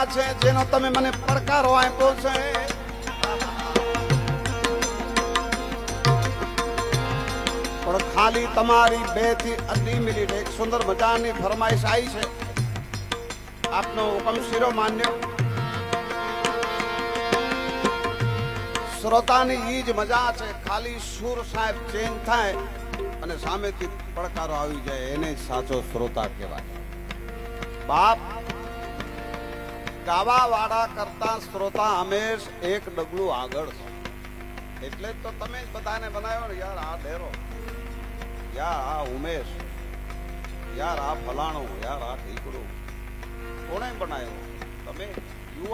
રસ્તે છે જેનો તમે મને પડકારો આપ્યો છે. પણ ખાલી તમારી બેથી અઢી મિનિટ, એક સુંદર મજાની ફરમાઈશ આવી છે. આપનો હુકમ શિરો માન્ય શ્રોતાની ઈ જ મજા છે, ખાલી સુર સાહેબ ચેન્જ થાય અને સામેથી પડકારો આવી જાય, એને સાચો શ્રોતા કહેવાય. બાપ ગાવા વાળા કરતા શ્રોતા હંમેશ એક ડગલું આગળ છે. એટલે જ તો તમે જ બધાને બનાવ્યો ને, યાર, આ ડેરો. યાર, આ ઉમેશ. યાર, આ ફલાણો. યાર, આ ઢીકડું. કોણે બનાવ્યો? તમે? યુ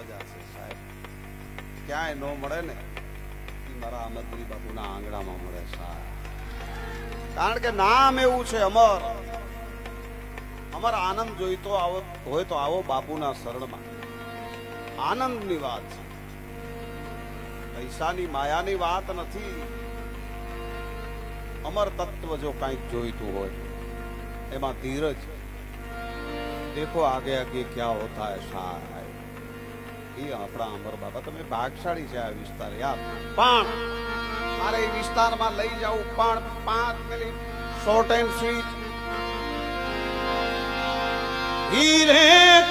ઈ છે, સાહેબ. ક્યાંય ન મળે ને મારા અમદગીરી બાપુના આંગણામાં મળે, સાહેબ. કારણ કે નામ એવું છે, અમર. અમર આનંદ જોઈતો આવો, હોય તો આવો બાપુના શરણમાં. આનંદની વાત છે. પૈસાની માયાની વાત નથી. અમર તત્વ જો કંઈક જોઈતું હોય, એમાં ધીરજ. દેખો આગે આગે ક્યાં હોતા હે, સાહેબ. એ આપણા અમર બાબા તમે ભાગશાળી છે આ વિસ્તાર યાર પણ મારે એ વિસ્તારમાં લઈ જવું પણ પાંચ મિનિટ શોર્ટ એન્ડ સ્વીટ હીરે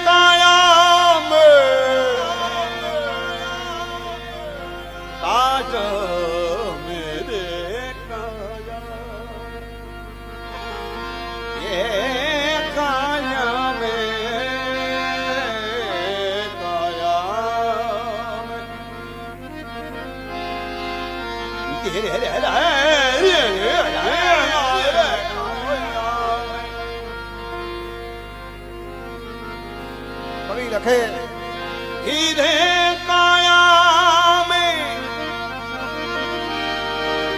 કાયા કવિ રખે હીરે કાયા में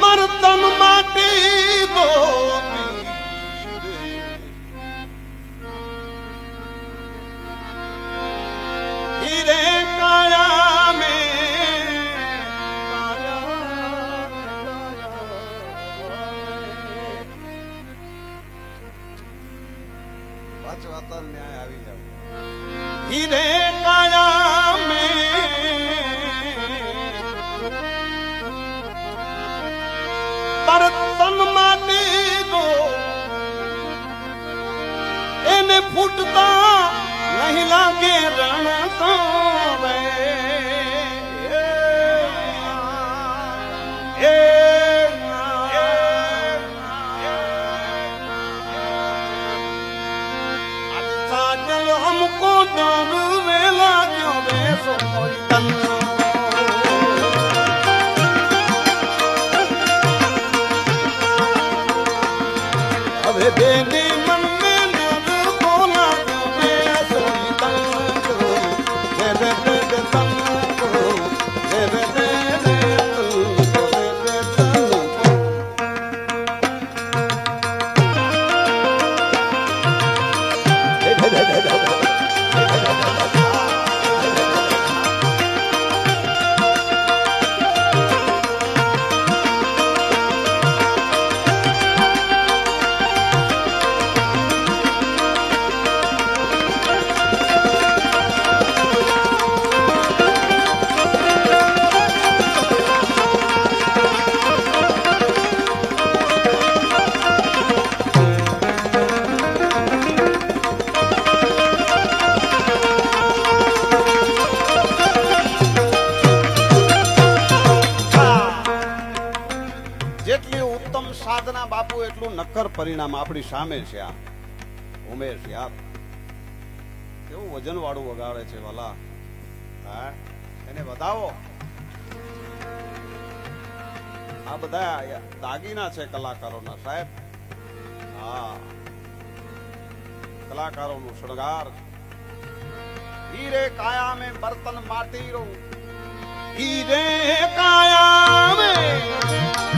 મરતમ માટી બો હીરે કાયા में પાછો ન્યાય આવી જાવ. હીરે કાયા જેટલી ઉત્તમ સાધના બાપુ, એટલું નક્કર પરિણામ આપણી સામે છે આ. ઉમેશ યાર કેવું વજન વાળું વગાડે છે વાલા. હા? એને વધાવો. આ બધા દાગીના છે કલાકારોના, સાહેબ. હા. કલાકારોનું શણગાર. હીરે કાયા મેં બર્તન માટી રહું. હીરે કાયા મેં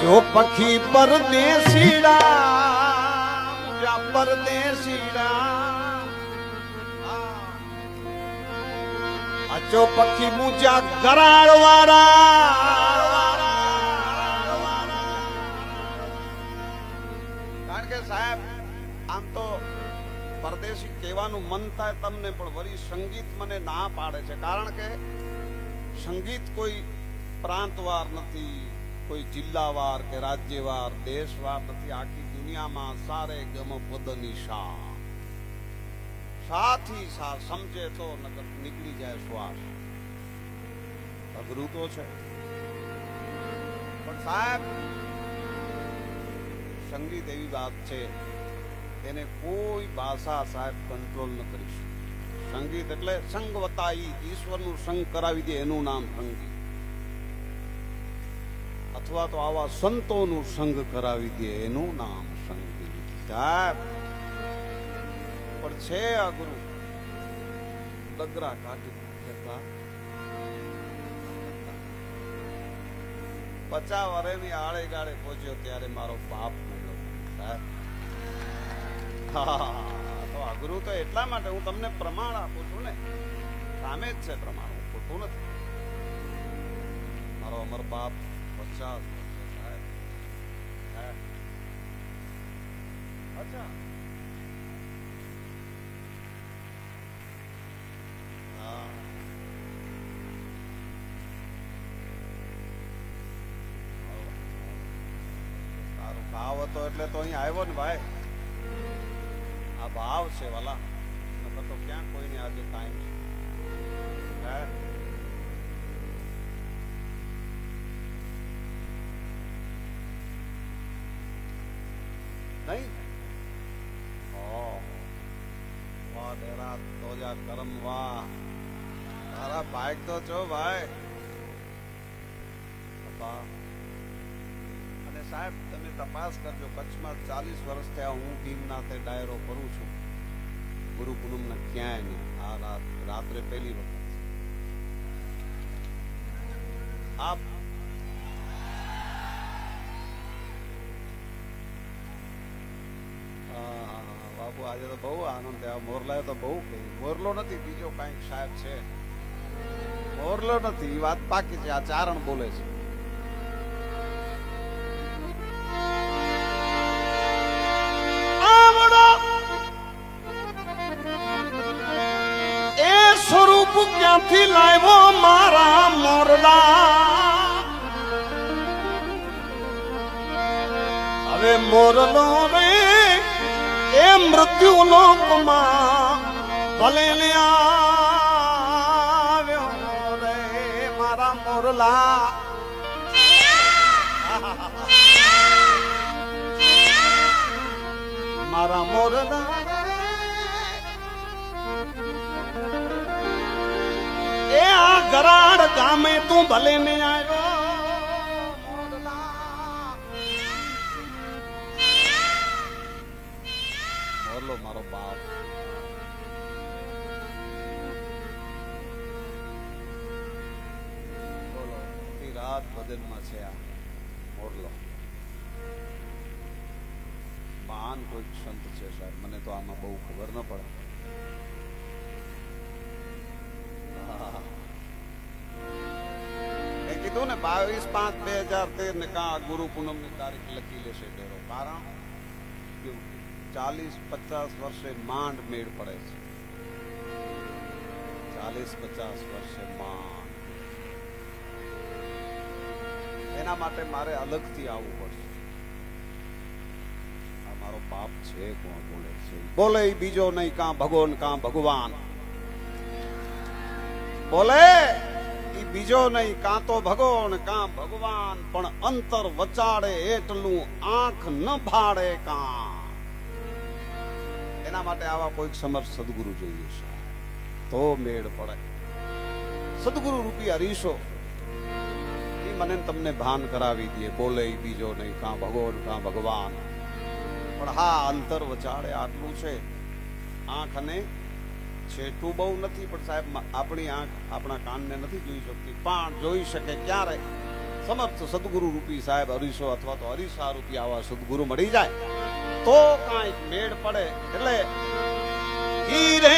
જો પખી પરદેશીડા જા પરદેશીડા. આ અચો પખી મુજા ગરાળ કારણ કે સાહેબ, આમ તો પરદેશી કહેવાનું મન થાય તમને, પણ વળી સંગીત મને ના પાડે છે. કારણ કે સંગીત કોઈ પ્રાંતવાર નથી, કોઈ જિલ્લાવાર કે રાજ્યવાર, દેશવાર નથી. આખી દુનિયામાં સારે ગમ પદની શા સાથી સા સમજે તો નગર નીકળી જાય શ્વાસ. અઘરું તો છે. પણ સાહેબ, સંગીત એવી વાત છે એને કોઈ ભાષા સાહેબ કંટ્રોલ ન કરી શકે. સંગીત એટલે સંગવતાઈ ઈશ્વરનું સંગ કરાવી દે, એનું નામ સંગીત. અથવા તો આવા સંતોનું સંગ કરાવી દે, એનું નામ સંગીત. સાહેબ, પણ છે અઘરું ડગરા કાઢી પચા વરેની આડે ગાળે પહોંચ્યો ત્યારે મારો બાપ મળ્યો. સાહેબ તો અઘરું તો એટલા માટે હું તમને પ્રમાણ આપું છું ને સામે જ છે પ્રમાણ હું ખોટું નથી મારો અમર બાપ પચાસ. અચ્છા. તારો ભાવ હતો એટલે તો અહીં આવ્યો ને ભાઈ આ ભાવ છે વાલા નકર તો ક્યાં કોઈને આજે ટાઈમ છે હે? નહીં ઓહો. વાહ ડેરા તોજા કરમ વાહ તારા બાઈક તો છો ભાઈ બાપા અને સાહેબ, તમે તપાસ કરજો, કચ્છમાં ચાલીસ વર્ષ થયા હું ભીમનાથે ડાયરો કરું છું. ગુરુ પૂનમના ક્યાંય નહીં. આ રાત, રાત્રે પહેલી વખત. આપ બાપુ, આજે તો બહુ આનંદ થયો. મોરલાએ તો બહુ કહ્યું. મોરલો નથી, બીજો કાંઈક સાહેબ છે. મોરલો નથી વાત પાકી છે. આ ચારણ બોલે છે. ક્યાંથી લાવ્યો મારા મોરલા? હવે મોરલો રે એ મૃત્યુ લોકમાં ભલે મારા મોરલા. મારા મોરલા. ગરાડ ગામે તું ભલે ને આવ્યો મારો બાપ. બોલો રાત બદનમાં છે આ. મોરલો મહાન કોઈ સંત છે સાહેબ, મને તો આમાં બહુ ખબર ન પડે. કીધું ને, બાવીસ પાંચ બે હજાર તેર ને કા ગુરુ પૂનમની તારીખ લખી લેશે ડેરો. કારણ ચાલીસ પચાસ વર્ષે માંડ મેળ પડે છે. ચાલીસ પચાસ વર્ષે માંડ. એના માટે મારે અલગથી આવવું પડશે. આ મારો પાપ છે, કોણ બોલે છે? બોલે બીજો નહીં, કાં ભગવાન કાં ભગવાન. બોલે! ઈ બીજો નહીં, કાં તો ભગવાન કાં ભગવાન, પણ અંતર વચાડે એટલું આંખ ન ભાડે કાં. એના માટે આવા કોઈક સમર્થ સદગુરુ જોઈએ છે. તો મેળ પડે. સદગુરુ રૂપી હરીશો એ મને તમને ભાન કરાવી દે. બોલે બીજો નહીં, કાં ભગવાન કાં ભગવાન. પણ હા, અંતર વચાડે આટલું છે. આંખ અને છેટું બહુ નથી, પણ સાહેબ આપણી આંખ આપણા કાનને નથી જોઈ શકતી. પણ જોઈ શકે ક્યારે? સમર્થ સદગુરુ રૂપી સાહેબ હરીશો અથવા તો હરીસા રૂપી આવા સદગુરુ મળી જાય. તો કાંઈક મેળ પડે. એટલે હીરે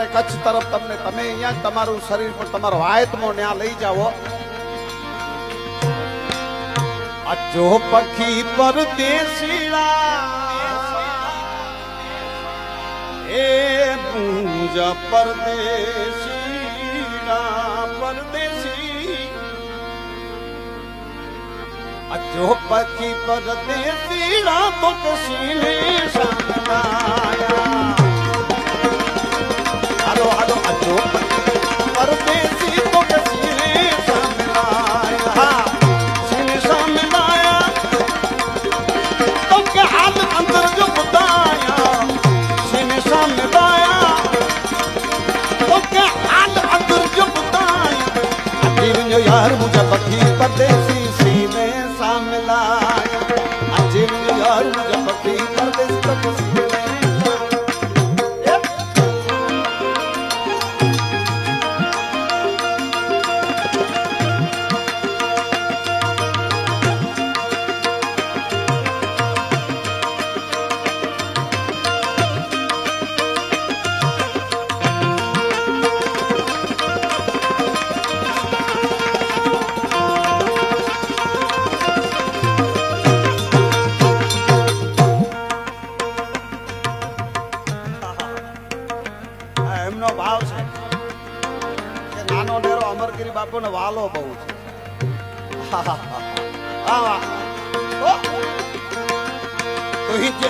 નું કચ્છ તરફ તમને, તમે અહીંયા તમારું શરીર પર તમારો આયતમો ન્યા લઈ જાઓ. અજો પખી પરદેશીડા એ પૂજ પરદેશીડા પરદેશી અજો પખી પરદેશીડા તો કશીને સંતાયા don't, I don't, I don't.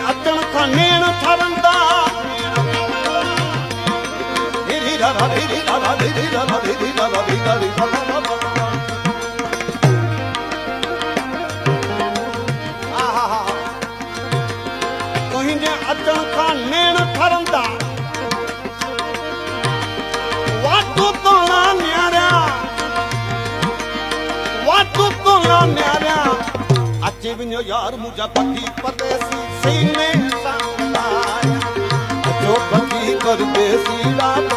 اچڻ سان ميڻ کالن ٿا ઘર મુજા પખી પરદેશી સીને સાંભળાય જો પખી પરદેશી રાત